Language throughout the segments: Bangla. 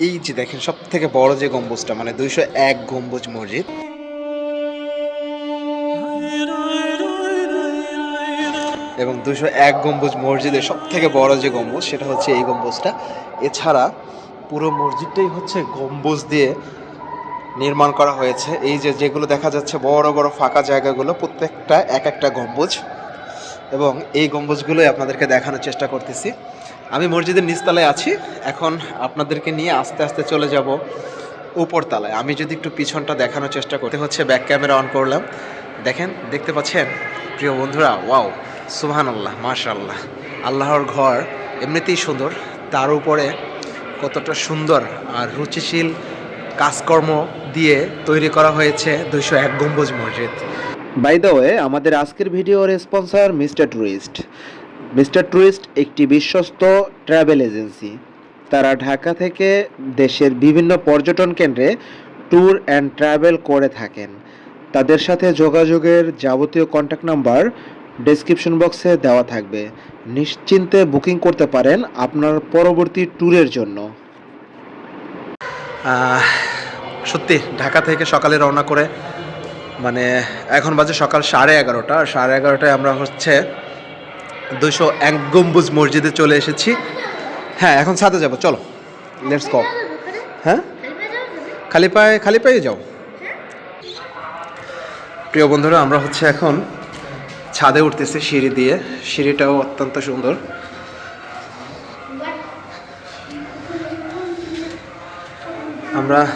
এই যে দেখেন সব থেকে বড় যে গম্বুজটা মানে দুইশো এক গম্বুজ মসজিদ। এবং দুশো এক গম্বুজ মসজিদের সব থেকে বড় যে গম্বুজ, সেটা হচ্ছে এই গম্বুজটা। এছাড়া পুরো মসজিদটাই হচ্ছে গম্বুজ দিয়ে নির্মাণ করা হয়েছে। এই যে যেগুলো দেখা যাচ্ছে, বড় বড়, ফাঁকা জায়গাগুলো, প্রত্যেকটা এক একটা গম্বুজ। এবং এই গম্বুজগুলোই আপনাদেরকে দেখানোর চেষ্টা করতেছি। আমি মসজিদের নিচতলায় আছি। এখন আপনাদেরকে নিয়ে আস্তে আস্তে চলে যাব উপরতলায়। আমি যদি একটু পিছনটা দেখানোর চেষ্টা করতে হচ্ছে ব্যাক ক্যামেরা অন করলাম। দেখেন, দেখতে পাচ্ছেন? প্রিয় বন্ধুরা ওয়াও সুহান আল্লাহ মাশাল্লাহ আল্লাহর ঘর এমনিতেই সুন্দর। তার উপরে কতটা সুন্দর আর রুচিশীল কাজকর্ম দিয়ে তৈরি করা হয়েছে দুইশো এক গম্বুজ মসজিদ। বাই ওয়ে আমাদের আজকের ভিডিওর sponsor mister tourist mister tourist একটি বিশ্বস্ত ট্রাভেল এজেন্সি। তারা ঢাকা থেকে দেশের বিভিন্ন পর্যটন কেন্দ্রে ট্যুর অ্যান্ড ট্রাভেল করে থাকেন। তাদের সাথে যোগাযোগের যাবতীয় কন্ট্যাক্ট নাম্বার ডেসক্রিপশন বক্সে দেওয়া থাকবে। নিশ্চিন্তে বুকিং করতে পারেন আপনার পরবর্তী ট্যুরের জন্য। সত্যি, ঢাকা থেকে সকালে রওনা করে মানে এখন বাজে সকাল সাড়ে এগারোটা। সাড়ে এগারোটায় আমরা হচ্ছে দুশো এক গম্বুজ মসজিদে চলে এসেছি। হ্যাঁ এখন ছাদে যাব, চলো লেটস গো হ্যাঁ? খালি পায়ে খালি পায়ে যাও। প্রিয় বন্ধুরা, আমরা হচ্ছে এখন ছাদে উঠতেছি সিঁড়ি দিয়ে। সিঁড়িটাও অত্যন্ত সুন্দর। আমরা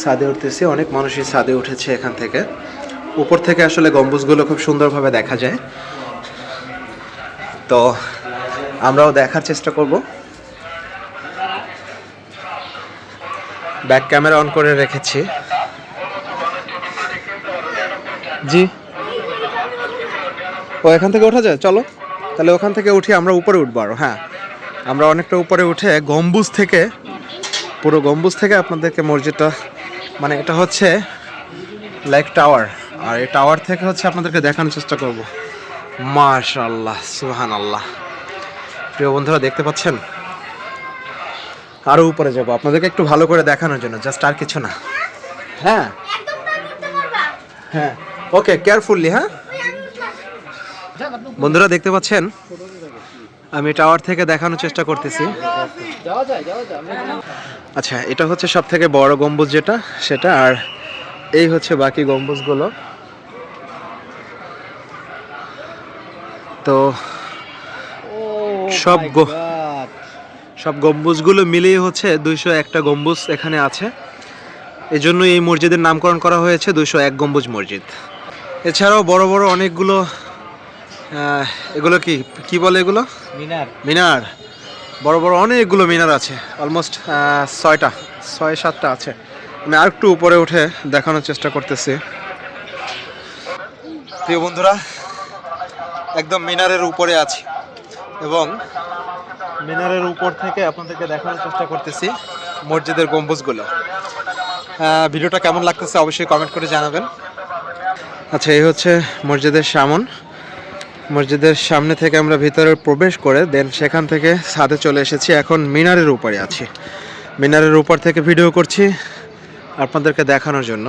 ছাদে উঠতেছি, অনেক মানুষই ছাদে উঠেছে এখান থেকে। উপর থেকে আসলে গম্বুজগুলো খুব সুন্দরভাবে দেখা যায়। তো আমরাও দেখার চেষ্টা করব। ব্যাক ক্যামেরা অন করে রেখেছি। জি। ও এখান থেকে ওঠা যায়? চলো। তাহলে ওখান থেকে উঠি, আমরা উপরে উঠবো আরও হ্যাঁ। আমরা অনেকটা উপরে উঠে গম্বুজ থেকে, পুরো গম্বুজ থেকে আপনাদেরকে মসজিদটা মানে এটা হচ্ছে লাইক টাওয়ার। আর এই টাওয়ার থেকে হচ্ছে আপনাদেরকে দেখানোর চেষ্টা করব। মাশাল্লাহ সুহান আল্লাহ প্রিয় বন্ধুরা, দেখতে পাচ্ছেন? আরও উপরে যাব। আপনাদেরকে একটু ভালো করে দেখানোর জন্য, জাস্ট আর কিছু না। হ্যাঁ? হ্যাঁ। ওকে কেয়ারফুললি হ্যাঁ? বন্ধুরা, দেখতে পাচ্ছেন? আমি টাওয়ার থেকে দেখানোর চেষ্টা করতেছি। আচ্ছা এটা হচ্ছে সব থেকে বড় গম্বুজ যেটা, সেটা, আর এই হচ্ছে বাকি গম্বুজগুলো। তো সব সব গম্বুজগুলো মিলিয়ে হচ্ছে দুইশো একটা গম্বুজ এখানে আছে। এই জন্য এই মসজিদের নামকরণ করা হয়েছে দুইশো এক গম্বুজ মসজিদ। এছাড়াও বড় বড় অনেকগুলো এগুলো কি কি বলে এগুলো? মিনার। মিনার। বড় বড় অনেকগুলো মিনার আছে অলমোস্ট ছয়টা ছয় সাতটা আছে। আমি আর একটু উপরে উঠে দেখানোর চেষ্টা করতেছি। প্রিয় বন্ধুরা একদম মিনারের উপরে আছি। এবং মিনারের উপর থেকে আপনাদেরকে দেখানোর চেষ্টা করতেছি মসজিদের গম্বুজগুলো। ভিডিওটা কেমন লাগতেছে অবশ্যই কমেন্ট করে জানাবেন। আচ্ছা এই হচ্ছে মসজিদের সামন। মসজিদের সামনে থেকে আমরা ভিতরে প্রবেশ করে দেন সেখান থেকে ছাদে চলে এসেছি। এখন মিনারের উপরে আছি। মিনারের উপর থেকে ভিডিও করছি আপনাদেরকে দেখানোর জন্য।